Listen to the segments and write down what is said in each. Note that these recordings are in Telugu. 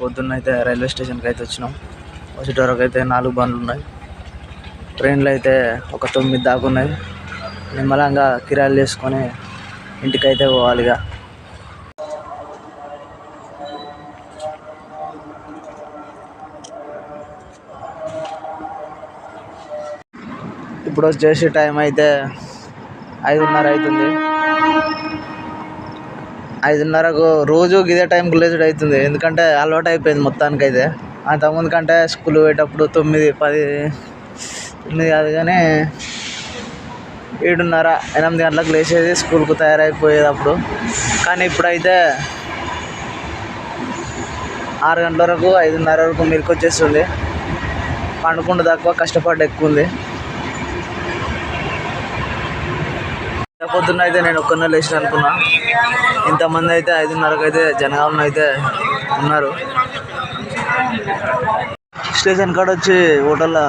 పొద్దున్న అయితే రైల్వే స్టేషన్కి అయితే వచ్చినాం. వచ్చేటవరకు అయితే నాలుగు బండ్లు ఉన్నాయి ట్రైన్లు అయితే ఒక తొమ్మిది దాకా ఉన్నాయి నిమ్మలంగా కిరాయిలు చేసుకొని ఇంటికైతే పోవాలి ఇక ఇప్పుడు వచ్చేసి టైం అయితే ఐదున్నర అవుతుంది. ఐదున్నరకు రోజు ఇదే టైంకి లేచుడు అవుతుంది. ఎందుకంటే అలవాటు అయిపోయింది మొత్తానికి అయితే అంతకుముందు కంటే స్కూల్ పోయేటప్పుడు తొమ్మిది పది తొమ్మిది కాదు కానీ ఏడున్నర ఎనిమిది గంటలకు లేచేది స్కూల్కు తయారైపోయేది అప్పుడు కానీ ఇప్పుడైతే ఆరు గంటల వరకు ఐదున్నర వరకు మెలకు వచ్చేస్తుంది. పండుకుంటే తక్కువ కష్టపడ్డ ఎక్కువ ఉంది. పొద్దున్న అయితే నేను ఒక్కనే లేచిన అనుకున్నా. ఇంతమంది అయితే ఐదున్నరకు అయితే జనగామలో అయితే ఉన్నారు. స్టేషన్ కాడ వచ్చి హోటల్లో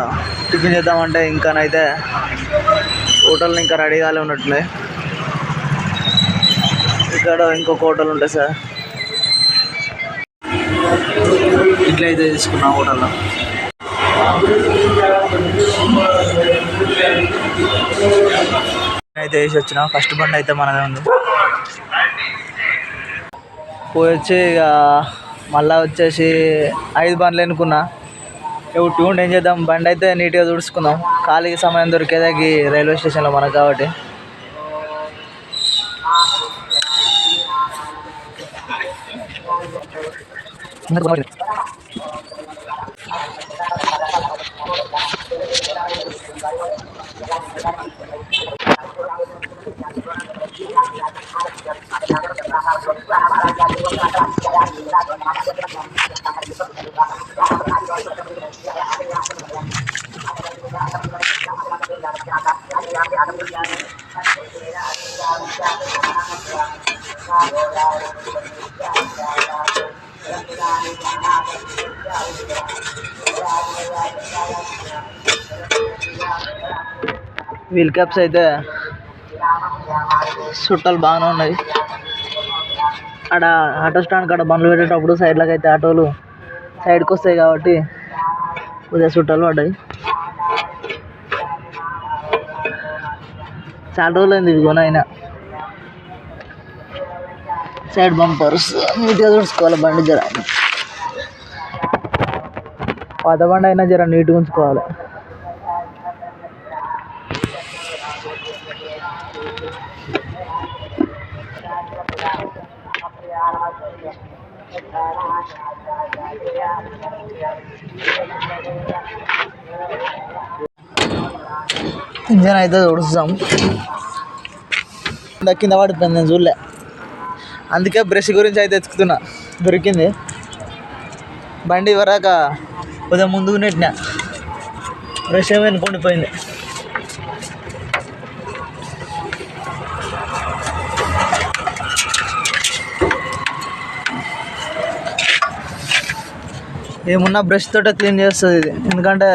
టిఫిన్ చేద్దామంటే ఇంకానైతే హోటల్ ఇంకా రెడీ కాలే ఉన్నట్లే. ఇక్కడ ఇంకొక హోటల్ ఉంటాయి సార్. ఇట్లా అయితే తీసుకున్నాం హోటల్లో అయితే వేసి వచ్చిన. ఫస్ట్ బండి అయితే మనదే ఉంది. పోయి వచ్చి ఇక మళ్ళా వచ్చేసి ఐదు బండ్లు ఎన్నుకున్నా. ఇప్పుడు ట్యూన్ ఏం చేద్దాం? బండి అయితే నీట్గా తుడుచుకుందాం. ఖాళీ సమయం దొరికేదాకి రైల్వే స్టేషన్లో మనకు కాబట్టి. వీల్ క్యాప్స్ అయితే చుట్టాలు బాగానే ఉన్నాయి. ఆడ ఆటో స్టాండ్ కాడ బండ్లు పెట్టేటప్పుడు సైడ్లకు అయితే ఆటోలు సైడ్కి వస్తాయి కాబట్టి కొద్దిగా చుట్టాలు పడ్డాయి. చాలా రోజులు అయింది ఇవి కొనైనా అయినా సైడ్ బంపర్స్ నీట్గా చూసుకోవాలి బండి జర. పాత బండి అయినా జర నీట్గా ఉంచుకోవాలి. ఇంజన్ అయితే తుడుస్తాం కింద పడిపోయింది నేను చూడలే. అందుకే బ్రష్ గురించి అయితే ఎత్తుకుతున్నా. దొరికింది. బండి వరాక ఉదయం ముందుకు నెట్టిన. బ్రష్ ఏమో కొండిపోయింది ఏమున్నా బ్రష్ తోటే క్లీన్ చేస్తుంది ఇది. ఎందుకంటే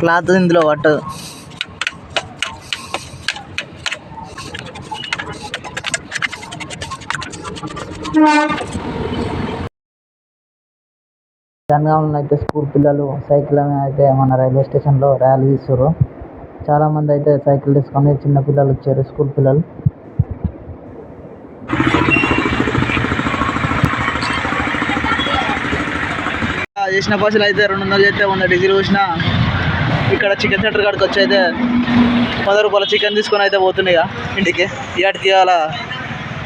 క్లాత్ ఇందులో పట్టదు. జనగాంలో అయితే స్కూల్ పిల్లలు సైకిల్ అయితే మన రైల్వే స్టేషన్లో ర్యాలీ తీస్తారు చాలామంది అయితే సైకిల్ తీసుకొని చిన్న పిల్లలు వచ్చారు స్కూల్ పిల్లలు. చేసిన బస్సులు అయితే రెండు వందలు చేస్తే వంద డిగ్రీ చూసిన ఇక్కడ చికెన్ సెంటర్ కాడికి వచ్చి అయితే వంద రూపాయల చికెన్ తీసుకొని అయితే పోతున్నాయి ఇక ఇంటికి. ఇవాటికి అలా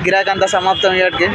గిరాకంతా సమాప్తం ఇవాటికి